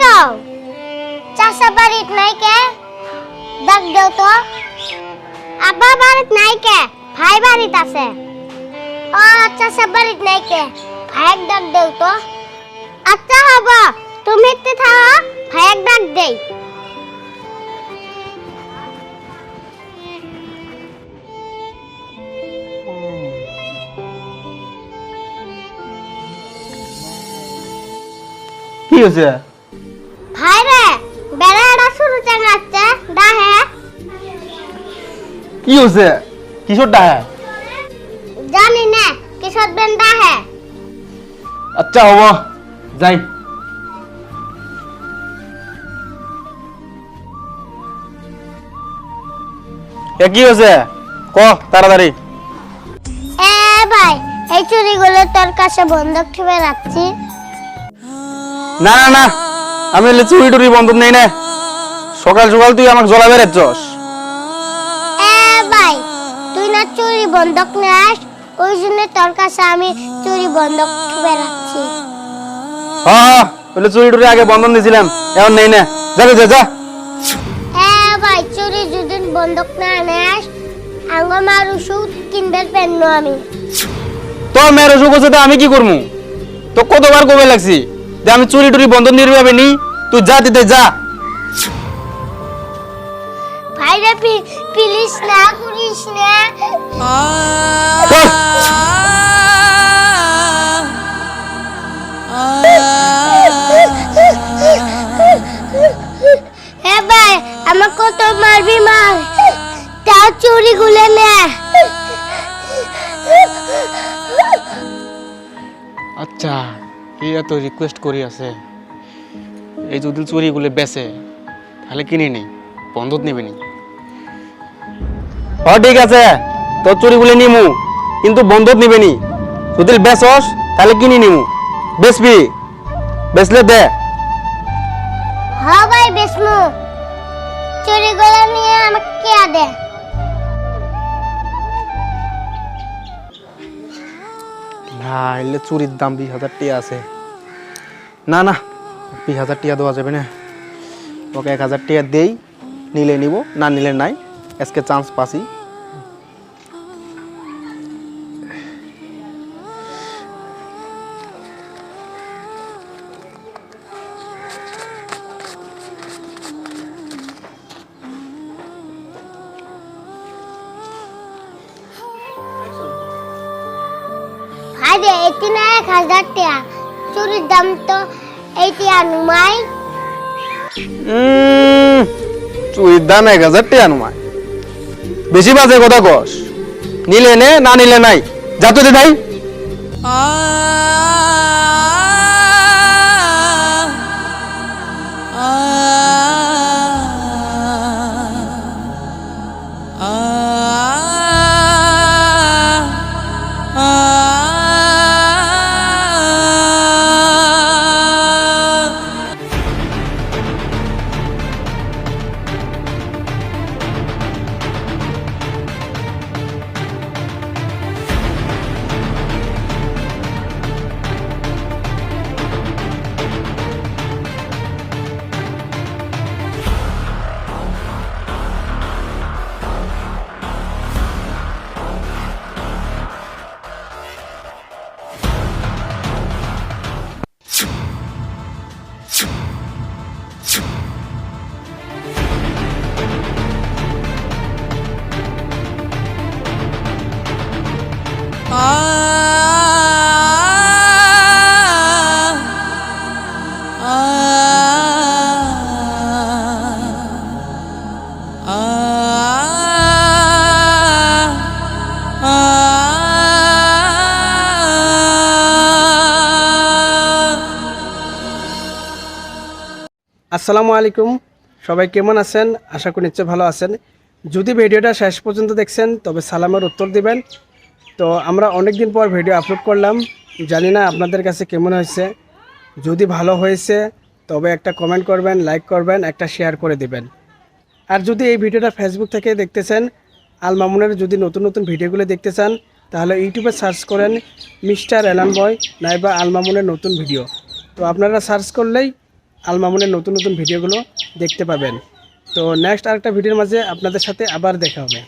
কও চাচা বাড়িত নাই কে ডাক দেও তো আব্বা বাড়িত নাই কে ভাই বাড়িত আছে ও চাচা বাড়িত নাই কে ভাইক ডাক দেও তো আচ্ছা হব তুমি এতে থাকো ভাইক ডাক দেই কি হয়েছে কি হয়েছে কিশোর ডাহা জানি না কিশোর বেন ডাহে আচ্ছা হব যাই। এ কি হয়েছে ক তাড়াতাড়ি। এ ভাই এই চুরিগুলো তোর কাছে বন্ধক ঠিবে রাখছি? না না না আমি চুরি টুরি বন্ধন নেই না। সকাল সকাল তুই আমাকে জ্বলা বেড়াচ্ছস বন্ধক নেস ওই জন্য তোর কাছে আমি চুরি বন্ধক রাখছি হ্যাঁ হ্যাঁ বলে চুরি টুরি আগে বন্ধন দিয়েছিলাম এখন নেই না। যাবে যা যা। এ ভাই চুরি যদি বন্ধক না নেস আঙ্গ মার ওষুধ কিনবে পেন্ন আমি। তোর মেয়ের অসুখ হচ্ছে আমি কি করব তো কতবার কবে লাগছি? যে আমি চুরি টুরি বন্ধন দিয়ে পাবে নি? তুই যা দিতে যা। ভাই রে প্লিজ না করিস না। এ ভাই আমাকে তো মারবি মার। তাও চুরি গুলে নে। আচ্ছা এই এত রিকোয়েস্ট করি আছে। এই যদি চুরিগুলো বেচে তাহলে কিনে নেই বন্ধত নেবে নি। হ্যাঁ ঠিক আছে। তোর চুরিগুলো নিমু কিন্তু বন্ধত নিবে নি যদি বেচস তাহলে কিনে নিমু। বেচবি। বেচলে দে। হ্যাঁ ভাই বিষ্ণু চুরি গুলো নিয়ে আমাকে কে দে? না এলে চুরির দাম বিশ হাজার টিয়া আছে। না না বিশ হাজার টিয়া দেওয়া যাবে না। ওকে এক হাজার টিয়া দেই নিলে নিব না নিলে নাই। আজকে চান্স পাসি। ভাই রে এটি না এক হাজার টাকা চুরির দাম তো এইটি আনুমাই। উম, চুরির দাম এক হাজার টিয়া নুমায় বেশি বাজে কথা কস। নিলে নে না নিলে নাই। যা তো দে আসসালামু আলাইকুম। সবাই কেমন আছেন? আশা করি নিশ্চয় ভালো আছেন। যদি ভিডিওটা শেষ পর্যন্ত দেখছেন, তবে সালামের উত্তর দিবেন। তো আমরা অনেক দিন পর ভিডিও আপলোড করলাম। জানি না আপনাদের কাছে কেমন হয়েছে। যদি ভালো হয়েছে, তবে একটা কমেন্ট করবেন লাইক করবেন, একটা শেয়ার করে দিবেন। আর যদি এই ভিডিওটা ফেসবুক থেকে দেখতেছেন, আল মামুনের যদি নতুন নতুন ভিডিওগুলো দেখতে চান তাহলে ইউটিউবে সার্চ করেন মিস্টার এলান বয়, নাইবা আল মামুনের নতুন ভিডিও। তো আপনারা সার্চ করলেই আল মামুনের নতুন নতুন ভিডিওগুলো দেখতে পাবেন। তো নেক্সট আরেকটা ভিডিওর মাঝে আপনাদের সাথে আবার দেখা হবে।